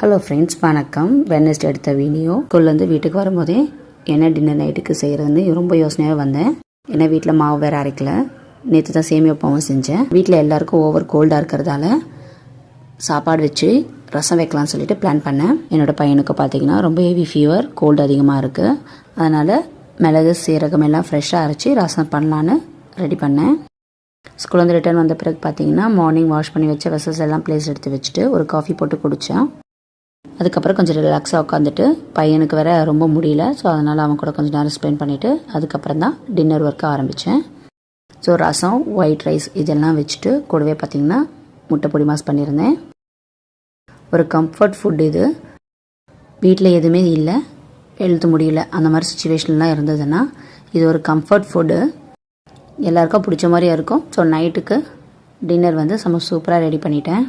Hello friends வணக்கம். Wednesday எடுத்த video ஸ்கூல்லேருந்து வீட்டுக்கு வரும்போதே என்ன டின்னர் நைட்டுக்கு செய்கிறதுன்னு ரொம்ப யோசனையாக வந்தேன். ஏன்னா வீட்டில் மாவு வேறு அரைக்கல. நேற்று தான் சேமியா பாவம் செஞ்சேன். வீட்டில் எல்லாருக்கும் ஓவர் கோல்டாக இருக்கிறதால சாப்பாடு வச்சு ரசம் வைக்கலாம்னு சொல்லிட்டு பிளான் பண்ணேன். என்னோட பையனுக்கு பார்த்தீங்கன்னா ரொம்ப ஹெவி ஃபீவர் கோல்டு அதிகமாக இருக்குது அதனால் மிளகு சீரகம் எல்லாம் ஃப்ரெஷ்ஷாக அரைச்சி ரசம் பண்ணலான்னு ரெடி பண்ணேன். ஸ்கூல்லேருந்து ரிட்டர்ன் வந்த பிறகு பார்த்தீங்கன்னா மார்னிங் வாஷ் பண்ணி வச்ச வெசல்ஸ் எல்லாம் பிளேஸ் எடுத்து வச்சுட்டு ஒரு காஃபி போட்டு குடித்தேன் அதுக்கப்புறம் கொஞ்சம் ரிலாக்ஸாக உட்காந்துட்டு பையனுக்கு வேற ரொம்ப முடியல ஸோ அதனால் அவன் கூட கொஞ்சம் நேரம் ஸ்பெண்ட் பண்ணிவிட்டு அதுக்கப்புறம் தான் டின்னர் ஒர்க்க ஆரம்பித்தேன் ஸோ ரசம் ஒயிட் ரைஸ் இதெல்லாம் வச்சுட்டு கூடவே பார்த்திங்கன்னா முட்டை பொடி மாஸ் பண்ணியிருந்தேன். ஒரு கம்ஃபர்ட் ஃபுட் இது. வீட்டில் எதுவுமே இல்லை எழுத முடியல அந்த மாதிரி சுச்சுவேஷன்லாம் இருந்ததுன்னா இது ஒரு கம்ஃபர்ட் ஃபுட்டு எல்லாருக்கும் பிடிச்ச மாதிரியும் இருக்கும். ஸோ நைட்டுக்கு டின்னர் வந்து செம்ம சூப்பராக ரெடி பண்ணிட்டேன்.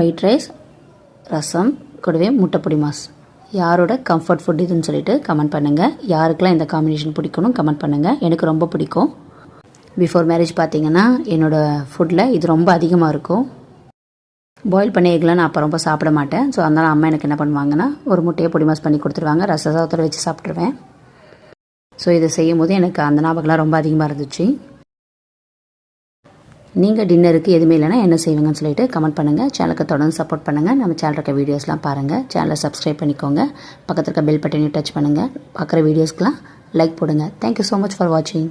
ஒயிட் ரைஸ் ரசம் கூடவே முட்டைப்பொடி மாஸ். யாரோட கம்ஃபர்ட் ஃபுட் இதுன்னு சொல்லிட்டு கமெண்ட் பண்ணுங்கள் யாருக்கெல்லாம் இந்த காம்பினேஷன் பிடிக்கணும் கமெண்ட் பண்ணுங்கள் எனக்கு ரொம்ப பிடிக்கும். பிஃபோர் மேரேஜ் பார்த்தீங்கன்னா என்னோடய ஃபுட்டில் இது ரொம்ப அதிகமாக இருக்கும். பாயில் பண்ணி எக்லாம் நான் அப்போ ரொம்ப சாப்பிட மாட்டேன். ஸோ அதனால் அம்மா எனக்கு என்ன பண்ணுவாங்கன்னா ஒரு முட்டையை பொடி மாஸ் பண்ணி கொடுத்துருவாங்க. ரச சாதத்தோட வச்சு சாப்பிட்ருவேன் ஸோ இதை செய்யும் போது எனக்கு அந்த ஞாபகம்லாம் ரொம்ப அதிகமாக இருந்துச்சு. நீங்கள் டின்னருக்கு எதுவுமே இல்லைன்னா என்ன செய்வீங்கன்னு சொல்லிட்டு கமெண்ட் பண்ணுங்கள் சேனலுக்கு தொடர்ந்து சப்போர்ட் பண்ணுங்கள் நம்ம சேனல் இருக்க வீடியோஸ்லாம் பாருங்கள் சேனலை சப்ஸ்கிரைப் பண்ணிக்கோங்க. பக்கத்தில் இருக்க பெல் பட்டனையும் டச் பண்ணுங்கள் பார்க்குற வீடியோஸ்க்கெலாம் லைக் போடுங்க. Thank you so much for வாட்சிங்